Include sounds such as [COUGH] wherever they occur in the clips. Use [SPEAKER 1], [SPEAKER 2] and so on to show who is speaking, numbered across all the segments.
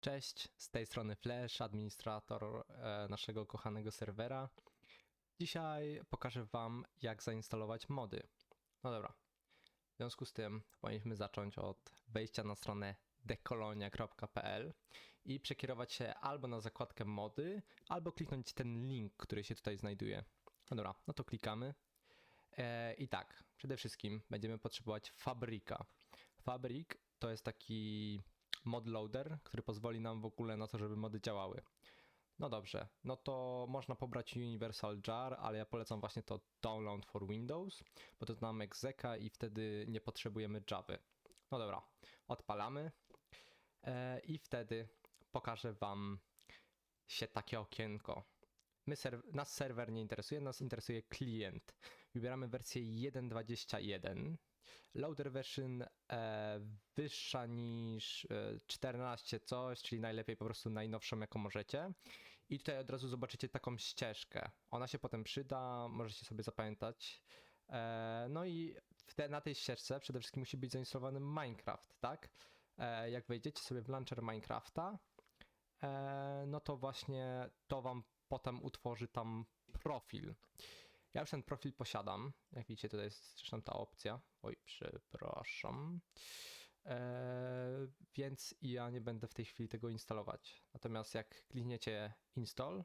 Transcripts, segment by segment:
[SPEAKER 1] Cześć, z tej strony Flash, administrator e, naszego kochanego serwera. Dzisiaj pokażę Wam, jak zainstalować mody. No dobra, w związku z tym powinniśmy zacząć od wejścia na stronę dekolonia.pl i przekierować się albo na zakładkę mody, albo kliknąć ten link, który się tutaj znajduje. No dobra, no to klikamy. E, I tak, przede wszystkim będziemy potrzebować Fabrika. Fabrik to jest taki mod loader, który pozwoli nam w ogóle na to, żeby mody działały. No dobrze, no to można pobrać Universal Jar, ale ja polecam właśnie to Download for Windows, bo to nam egzeka i wtedy nie potrzebujemy Javy. No dobra, odpalamy e, i wtedy pokażę Wam się takie okienko. My serw- nas serwer nie interesuje, nas interesuje klient. Wybieramy wersję 1.21. Loader version e, wyższa niż e, 14 coś, czyli najlepiej po prostu najnowszą jaką możecie. I tutaj od razu zobaczycie taką ścieżkę. Ona się potem przyda, możecie sobie zapamiętać. E, no i te, na tej ścieżce przede wszystkim musi być zainstalowany Minecraft, tak? E, jak wejdziecie sobie w launcher Minecrafta, e, no to właśnie to wam potem utworzy tam profil. Ja już ten profil posiadam. Jak widzicie, tutaj jest zresztą ta opcja. Oj, przepraszam. Eee, więc ja nie będę w tej chwili tego instalować. Natomiast jak klikniecie install,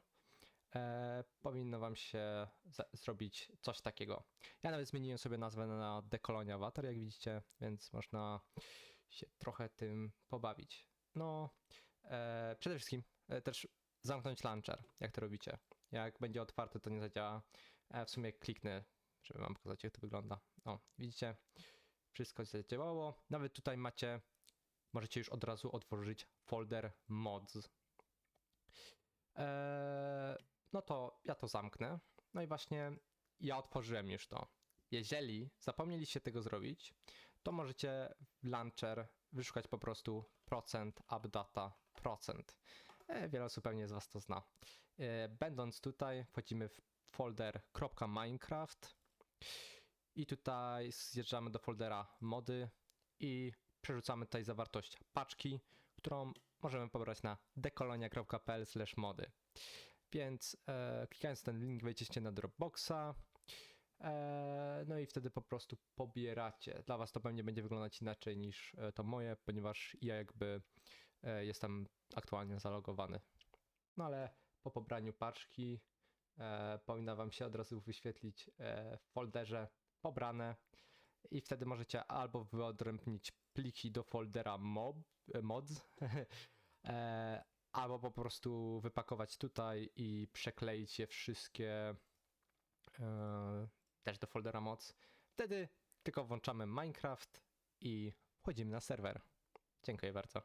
[SPEAKER 1] e, powinno wam się zrobić coś takiego. Ja nawet zmieniłem sobie nazwę na Dekolonia Avatar, jak widzicie, więc można się trochę tym pobawić. No, e, przede wszystkim e, też zamknąć launcher, jak to robicie. Jak będzie otwarte, to nie zadziała. E, w sumie kliknę, żeby wam pokazać, jak to wygląda. O, widzicie, wszystko zadziałało. Nawet tutaj macie, możecie już od razu otworzyć folder mods. Eee, no to ja to zamknę. No i właśnie ja otworzyłem już to. Jeżeli zapomnieliście tego zrobić, to możecie w launcher wyszukać po prostu procent updata procent. E, wiele osób pewnie z Was to zna. E, będąc tutaj, wchodzimy w folder .minecraft i tutaj zjeżdżamy do foldera mody i przerzucamy tutaj zawartość paczki, którą możemy pobrać na dekolonia.pl mody. Więc e, klikając ten link wejdziecie na Dropboxa, e, no i wtedy po prostu pobieracie. Dla Was to pewnie będzie wyglądać inaczej niż e, to moje, ponieważ ja jakby e, jestem aktualnie zalogowany. No ale po pobraniu paczki e, powinna Wam się od razu wyświetlić e, w folderze pobrane i wtedy możecie albo wyodrębnić pliki do foldera mob, e, mods, [LAUGHS] e, albo po prostu wypakować tutaj i przekleić je wszystkie e, też do foldera mods. Wtedy tylko włączamy Minecraft i wchodzimy na serwer. Dziękuję bardzo.